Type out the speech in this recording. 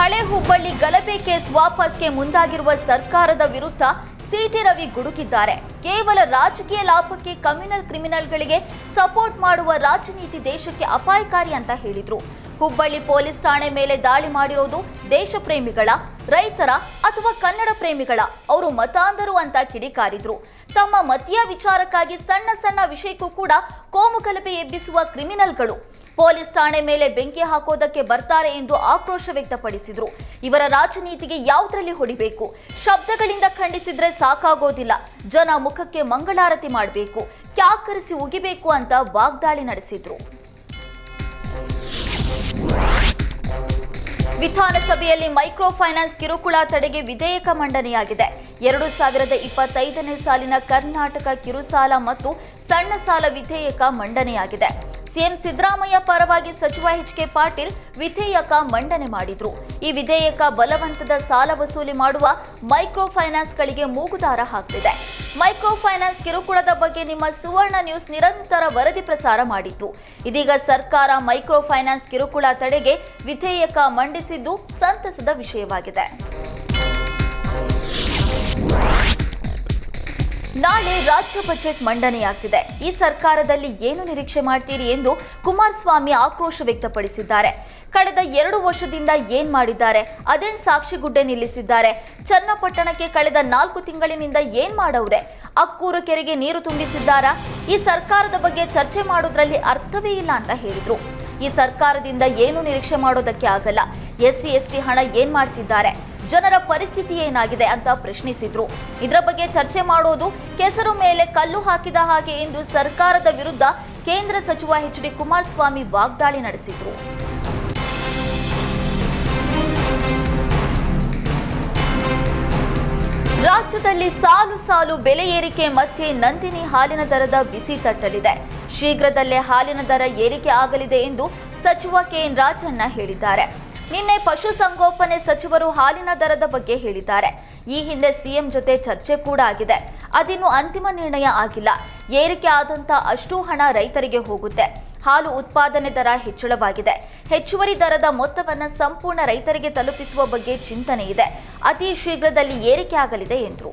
ಹಳೆ ಹುಬ್ಬಳ್ಳಿ ಗಲಭೆ ಕೇಸ್ ವಾಪಸ್ಗೆ ಮುಂದಾಗಿರುವ ಸರ್ಕಾರದ ವಿರುದ್ಧ ಸಿಟಿ ರವಿ ಗುಡುಗಿದ್ದಾರೆ ಕೇವಲ ರಾಜಕೀಯ ಲಾಭಕ್ಕೆ ಕಮ್ಯುನಲ್ ಕ್ರಿಮಿನಲ್ಗಳಿಗೆ ಸಪೋರ್ಟ್ ಮಾಡುವ ರಾಜನೀತಿ ದೇಶಕ್ಕೆ ಅಪಾಯಕಾರಿ ಅಂತ ಹೇಳಿದ್ರು. ಹುಬ್ಬಳ್ಳಿ ಪೊಲೀಸ್ ಠಾಣೆ ಮೇಲೆ ದಾಳಿ ಮಾಡಿರೋದು ದೇಶ ಪ್ರೇಮಿಗಳ, ರೈತರ ಅಥವಾ ಕನ್ನಡ ಪ್ರೇಮಿಗಳ, ಅವರು ಮತಾಂಧರು ಅಂತ ಕಿಡಿಕಾರಿದ್ರು. ತಮ್ಮ ಮತೀಯ ವಿಚಾರಕ್ಕಾಗಿ ಸಣ್ಣ ಸಣ್ಣ ವಿಷಯಕ್ಕೂ ಕೂಡ ಕೋಮು ಗಲಭೆ ಎಬ್ಬಿಸುವ ಕ್ರಿಮಿನಲ್ಗಳು. ಪೊಲೀಸ್ ಠಾಣೆ ಮೇಲೆ ಬೆಂಕಿ ಹಾಕೋದಕ್ಕೆ ಬರ್ತಾರೆ ಎಂದು ಆಕ್ರೋಶ ವ್ಯಕ್ತಪಡಿಸಿದ್ರು. ಇವರ ರಾಜನೀತಿಗೆ ಯಾವುದ್ರಲ್ಲಿ ಹೊಡಿಬೇಕು? ಶಬ್ದಗಳಿಂದ ಖಂಡಿಸಿದ್ರೆ ಸಾಕಾಗೋದಿಲ್ಲ. ಜನ ಮುಖಕ್ಕೆ ಮಂಗಳಾರತಿ ಮಾಡಬೇಕು. ಕ್ಯಾಕರಿಸಿ ಉಗಿಬೇಕು ಅಂತ ವಾಗ್ದಾಳಿ ನಡೆಸಿದ್ರು. ವಿಧಾನಸಭೆಯಲ್ಲಿ ಮೈಕ್ರೋ ಫೈನಾನ್ಸ್ ಕಿರುಕುಳ ತಡೆಗೆ ವಿಧೇಯಕ ಮಂಡನೆಯಾಗಿದೆ. ಎರಡು ಸಾವಿರದ ಇಪ್ಪತ್ತೈದನೇ ಸಾಲಿನ ಕರ್ನಾಟಕ ಕಿರುಸಾಲ ಮತ್ತು ಸಣ್ಣ ಸಾಲ ವಿಧೇಯಕ ಮಂಡನೆಯಾಗಿದೆ. ಸಿಎಂ ಸಿದ್ದರಾಮಯ್ಯ ಪರವಾಗಿ ಸಚಿವ ಎಚ್ ಕೆ ಪಾಟೀಲ್ ವಿಧೇಯಕ ಮಂಡನೆ ಮಾಡಿದ್ರು. ಈ ವಿಧೇಯಕ ಬಲವಂತದ ಸಾಲ ವಸೂಲಿ ಮಾಡುವ ಮೈಕ್ರೋ ಫೈನಾನ್ಸ್ಗಳಿಗೆ ಮೂಗುದಾರ ಹಾಕ್ತಿದೆ. ಮೈಕ್ರೋ ಫೈನಾನ್ಸ್ ಕಿರುಕುಳದ ಬಗ್ಗೆ ನಿಮ್ಮ ಸುವರ್ಣ ನ್ಯೂಸ್ ನಿರಂತರ ವರದಿ ಪ್ರಸಾರ ಮಾಡಿತ್ತು ಇದೀಗ ಸರ್ಕಾರ ಮೈಕ್ರೋ ಫೈನಾನ್ಸ್ ಕಿರುಕುಳ ತಡೆಗೆ ವಿಧೇಯಕ ಮಂಡಿಸಿದ್ದು ಸಂತಸದ ವಿಷಯವಾಗಿದೆ. ನಾಳೆ ರಾಜ್ಯ ಬಜೆಟ್ ಮಂಡನೆಯಾಗ್ತಿದೆ. ಈ ಸರ್ಕಾರದಲ್ಲಿ ಏನು ನಿರೀಕ್ಷೆ ಮಾಡ್ತೀರಿ ಎಂದು ಕುಮಾರಸ್ವಾಮಿ ಆಕ್ರೋಶ ವ್ಯಕ್ತಪಡಿಸಿದ್ದಾರೆ. ಕಳೆದ ಎರಡು ವರ್ಷದಿಂದ ಏನ್ ಮಾಡಿದ್ದಾರೆ? ಅದೇನ್ ಸಾಕ್ಷಿಗುಡ್ಡೆ ನಿಲ್ಲಿಸಿದ್ದಾರೆ? ಚನ್ನಪಟ್ಟಣಕ್ಕೆ ಕಳೆದ ನಾಲ್ಕು ತಿಂಗಳಿನಿಂದ ಏನ್ ಮಾಡವ್ರೆ? ಅಕ್ಕೂರು ಕೆರೆಗೆ ನೀರು ತುಂಬಿಸಿದ್ದಾರಾ? ಈ ಸರ್ಕಾರದ ಬಗ್ಗೆ ಚರ್ಚೆ ಮಾಡೋದ್ರಲ್ಲಿ ಅರ್ಥವೇ ಇಲ್ಲ ಅಂತ ಹೇಳಿದ್ರು. ಈ ಸರ್ಕಾರದಿಂದ ಏನು ನಿರೀಕ್ಷೆ ಮಾಡೋದಕ್ಕೆ ಆಗಲ್ಲ. ಎಸ್ಸಿ, ಎಸ್ಟಿ ಹಣ ಏನ್ ಮಾಡ್ತಿದ್ದಾರೆ? ಜನರ ಪರಿಸ್ಥಿತಿ ಏನಾಗಿದೆ ಅಂತ ಪ್ರಶ್ನಿಸಿದ್ರು. ಇದರ ಬಗ್ಗೆ ಚರ್ಚೆ ಮಾಡೋದು ಕೆಸರು ಮೇಲೆ ಕಲ್ಲು ಹಾಕಿದ ಹಾಗೆ ಎಂದು ಸರ್ಕಾರದ ವಿರುದ್ಧ ಕೇಂದ್ರ ಸಚಿವ ಎಚ್ ಡಿ ಕುಮಾರಸ್ವಾಮಿ ವಾಗ್ದಾಳಿ ನಡೆಸಿದ್ರು. ರಾಜ್ಯದಲ್ಲಿ ಸಾಲು ಸಾಲು ಬೆಲೆ ಏರಿಕೆ ಮತ್ತೆ ನಂದಿನಿ ಹಾಲಿನ ದರದ ಬಿಸಿ ತಟ್ಟಲಿದೆ. ಶೀಘ್ರದಲ್ಲೇ ಹಾಲಿನ ದರ ಏರಿಕೆ ಆಗಲಿದೆ ಎಂದು ಸಚಿವ ಕೆಎನ್ ರಾಜಣ್ಣ ಹೇಳಿದ್ದಾರೆ. ನಿನ್ನೆ ಪಶುಸಂಗೋಪನೆ ಸಚಿವರು ಹಾಲಿನ ದರದ ಬಗ್ಗೆ ಹೇಳಿದ್ದಾರೆ. ಈ ಹಿಂದೆ ಸಿಎಂ ಜೊತೆ ಚರ್ಚೆ ಕೂಡ ಆಗಿದೆ. ಅದಿನ್ನು ಅಂತಿಮ ನಿರ್ಣಯ ಆಗಿಲ್ಲ. ಏರಿಕೆ ಆದಂತ ಅಷ್ಟು ಹಣ ರೈತರಿಗೆ ಹೋಗುತ್ತೆ. ಹಾಲು ಉತ್ಪಾದನೆ ದರ ಹೆಚ್ಚಳವಾಗಿದೆ. ಹೆಚ್ಚುವರಿ ದರದ ಮೊತ್ತವನ್ನು ಸಂಪೂರ್ಣ ರೈತರಿಗೆ ತಲುಪಿಸುವ ಬಗ್ಗೆ ಚಿಂತನೆ ಇದೆ. ಅತಿ ಶೀಘ್ರದಲ್ಲಿ ಏರಿಕೆ ಆಗಲಿದೆ ಎಂದರು.